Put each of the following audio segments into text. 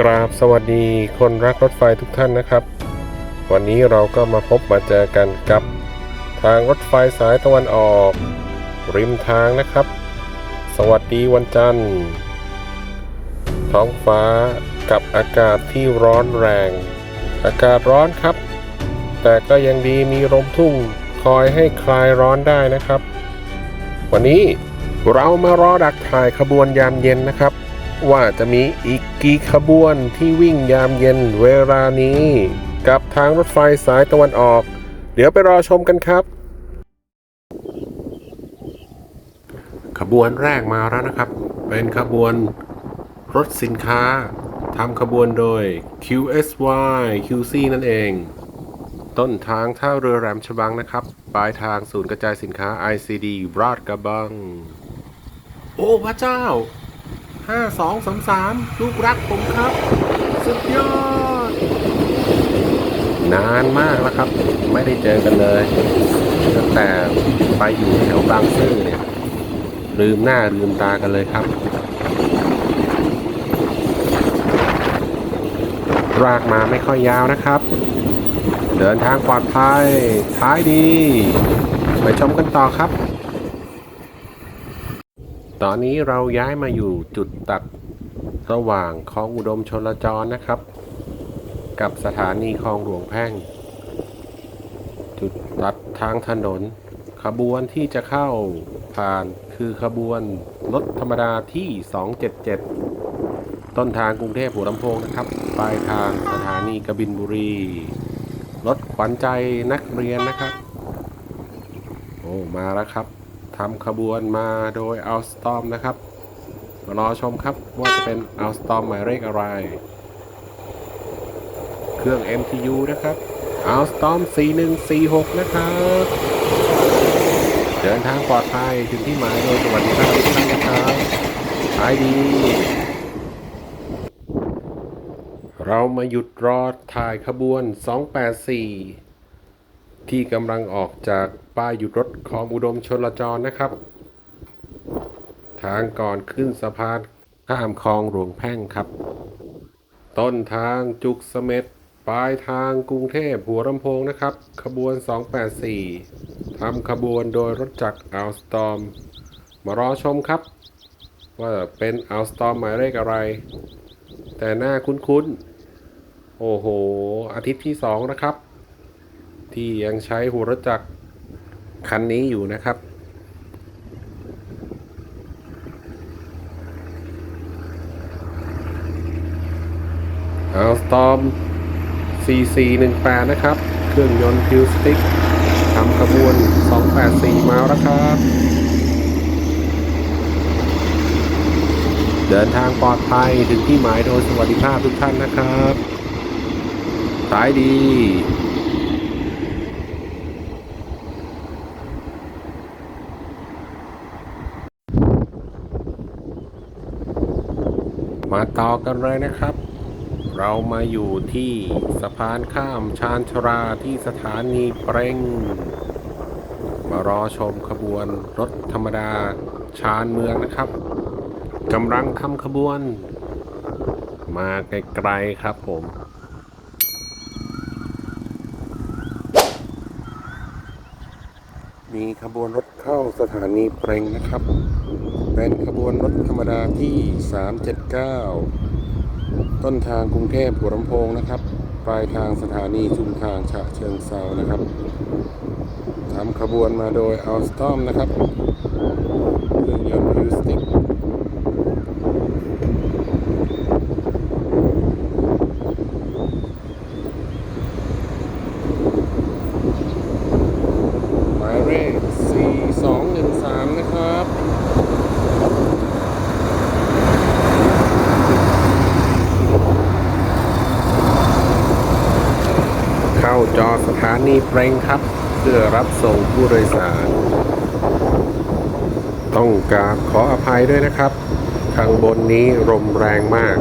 กราบสวัสดีคนรักรถไฟทุกท่านนะครับ วันนี้เราก็มาพบมาเจอกันกับ ทางรถไฟสายตะวันออก ริมทางนะครับ สวัสดีวันจันทร์ ท้องฟ้ากับอากาศที่ร้อนแรง อากาศร้อนครับ แต่ก็ยังดีมีลมทุ่งคอยให้คลายร้อนได้นะครับ วันนี้เรามารอดักถ่ายขบวนยามเย็นนะครับ ว่าจะมีอีกกี่ขบวนที่วิ่งยามเย็นเวลานี้ กับทางรถไฟสายตะวันออก เดี๋ยวไปรอชมกันครับ ขบวนแรกมาแล้วนะครับ เป็นขบวนรถสินค้าทำขบวนโดย QSY QC นั่นเอง ต้นทางท่าเรือแหลมฉบังนะครับ ปลายทางศูนย์กระจายสินค้า ICD ราดกระบัง โอ้พระเจ้า ห้าสองสามสามลูกรักผมครับ สุดยอด นานมากแล้วครับ ไม่ได้เจอกันเลยตั้งแต่ไปอยู่แถวบางซื่อเนี่ย ลืมหน้าลืมตากันเลยครับ รากมาไม่ค่อยยาวนะครับ เดินทางปลอดภัยท้ายดี ไปชมกันต่อครับ ตอนนี้เราย้ายมาอยู่จุดตัดระหว่างคลองอุดมชลจรนะครับ กับสถานีคลองหลวงแพ่ง จุดตัดทางถนน ขบวนที่จะเข้าผ่านคือขบวนรถธรรมดาที่ 277 ต้นทางกรุงเทพหัวลำโพงนะครับ ปลายทางสถานีกบินบุรี รถขวัญใจนักเรียนนะครับ โอ้ มาแล้วครับ ทำขบวนมาโดย a l s t o r m นะครับรอชมครับว่าจะเป็น a l s t o r m หมายเลขอะไร เครื่อง MTU นะครับ a l s t o r m 4146 นะครับ เดินทางปลอดภัยถึงที่หมายโดยสวัสดิภาพทุกท่านนะครับขายดี เรามาหยุดรอถ่ายขบวน 284 ที่กำลังออกจาก ป้ายหยุดรถของอุดมชนลจรนะครับ ทางก่อนขึ้นสะพานข้ามคลองหลวงแพ่งครับ ต้นทางจุกเสม็ดปลายทางกรุงเทพหัวลำโพงนะครับ ขบวน 284ทำขบวนโดยรถจักรอัลสตอมมารอชมครับ ว่าเป็นอัลสตอมหมายเลขอะไร แต่หน้าคุ้นๆ โอ้โห อาทิตย์ที่สองนะครับ ที่ยังใช้หัวรถจักร คันนี้อยู่นะครับ เอาสตอม 4418 นะครับ เครื่องยนต์ฟิวสติกทำขบวน 284 มาแล้วครับ เดินทางปลอดภัยถึงที่หมายโดยสวัสดิภาพทุกท่านนะครับ สายดี ต่อกันเลยนะครับ เรามาอยู่ที่สะพานข้ามชานชราที่สถานีเปรงมารอชมขบวนรถธรรมดาชานเมืองนะครับกำลังทำขบวน มาไกลๆครับผม มีขบวนรถเข้าสถานีเปรงนะครับ เป็นขบวนรถธรรมดาที่ 379 ต้นทางกรุงเทพหัวลำโพงนะครับ ปลายทางสถานีชุมทางฉะเชิงเซานะครับทำขบวนมาโดยอัลสตอมนะครับเครื่องยนต์ฮิวสติก หมายเลข4213 นะครับ เข้าจอสถา นีเปรงครับ เพื่อรับส่งผู้โดยสาร ต้องกราบขออภัยด้วยนะครับ ข้างบนนี้ลมแรงมาก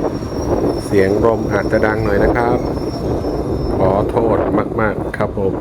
เสียงลมอาจจะดังหน่อยนะครับ ขอโทษมาก ๆ ครับผม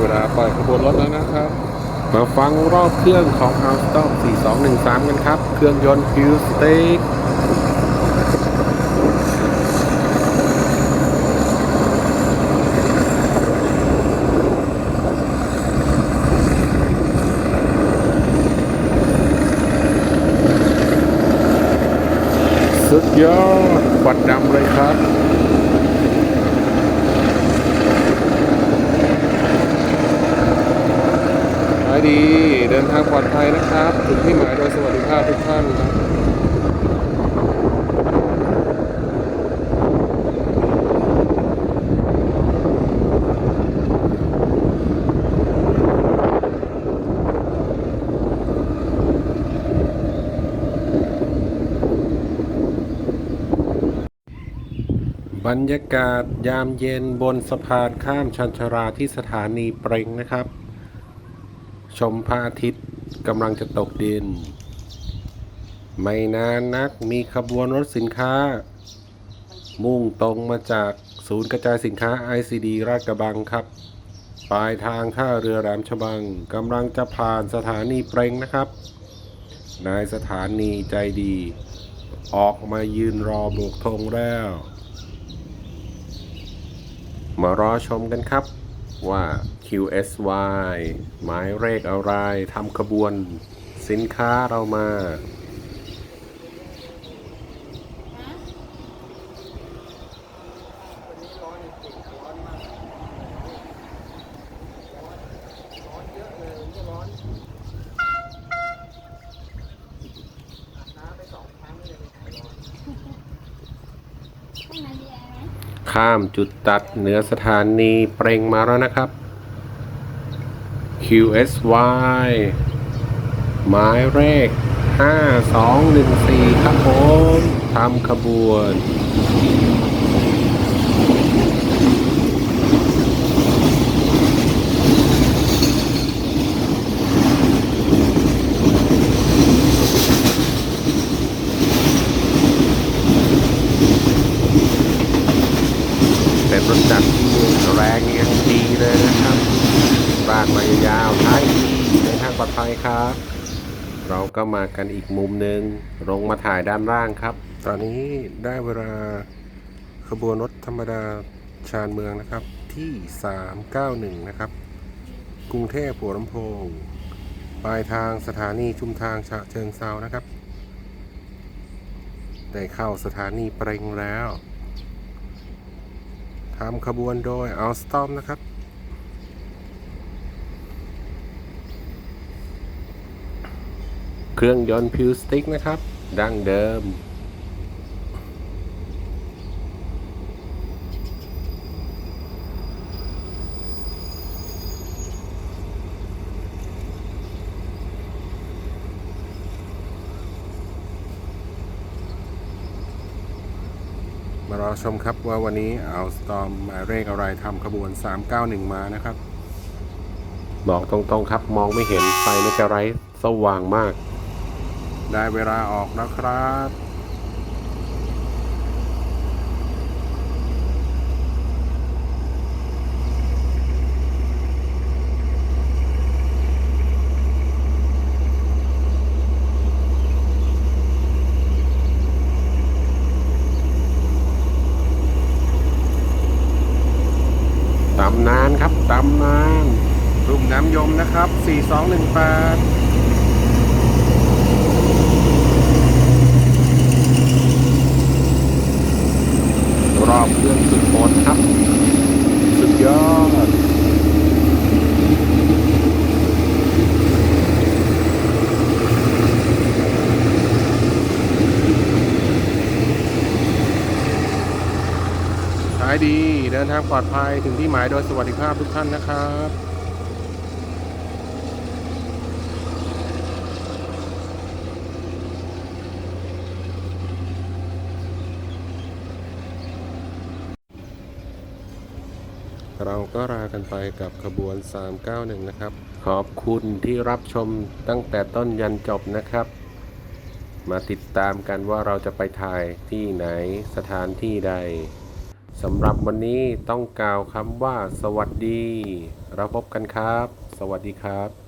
เวลาปล่อยขบวนรถแล้วนะครับ มาฟังรอบเครื่องของ a l s t o m 4213 กันครับ เครื่องยนต์ฟิวสเต็กสุดยอดควันดำเลยครับ ขาย ดี เดินทางปลอดภัยนะครับ ถึงที่หมายโดยสวัสดิภาพทุกท่านครับบรรยากาศยามเย็นบนสะพานข้ามชันชราที่สถานีเปรงนะครับ ชมพระอาทิตย์กำลังจะตกดิน ไม่นานนักมีขบวนรถสินค้า มุ่งตรงมาจากศูนย์กระจายสินค้า ICD ราชกระบังครับ ปลายทางท่าเรือแหลมฉบังกำลังจะผ่านสถานีเปรงนะครับ นายสถานีใจดี ออกมายืนรอโบกธงแล้ว มารอชมกันครับ ว่า QSY หมายเลขอะไรทำขบวนสินค้าเรามา ข้างในมีแอร์ไหม ข้ามจุดตัดเหนือสถานีเปรงมาแล้วนะครับ QSY หมายเลข5214 ครับผมทำขบวน เป็นรถจักรที่แรงยังดีเลยนะครับลากมายาวๆท้ายดีในทาง ครับ เราก็มากันอีกมุมหนึ่งลงมาถ่ายด้านล่างครับ ตอนนี้ได้เวลาขบวนรถธรรมดาชานเมืองนะครับ ที่ 391 นะครับ กรุงเทพหัวลำโพง ปลายทางสถานีชุมทางฉะเชิงเซานะครับ ได้เข้าสถานีเปรงแล้วทำขบวนโดยอัลสตอมนะครับ เครื่องยนต์พิวสติกนะครับ ดั้งเดิม มารอชมครับว่าวันนี้เอาสตอมหมายเลขอะไรทำขบวน 391 มานะครับ บอกตรงๆครับ มองไม่เห็นไฟไม่จะไรสว่างมาก ได้เวลาออกแล้วครับตำนานครับตำนานรุ่มน้ำยมนะครับ 4218 รอบเครื่องสุดโหดครับ สุดยอดขายดีเดินทางปลอดภัยถึงที่หมายโดยสวัสดิภาพทุกท่านนะครับ ก็ลากันไปกับขบวน 391 นะครับ ขอบคุณที่รับชมตั้งแต่ต้นยันจบนะครับ มาติดตามกันว่าเราจะไปถ่ายที่ไหนสถานที่ใดสำหรับวันนี้ต้องกล่าวคำว่าสวัสดี เราพบกันครับ สวัสดีครับ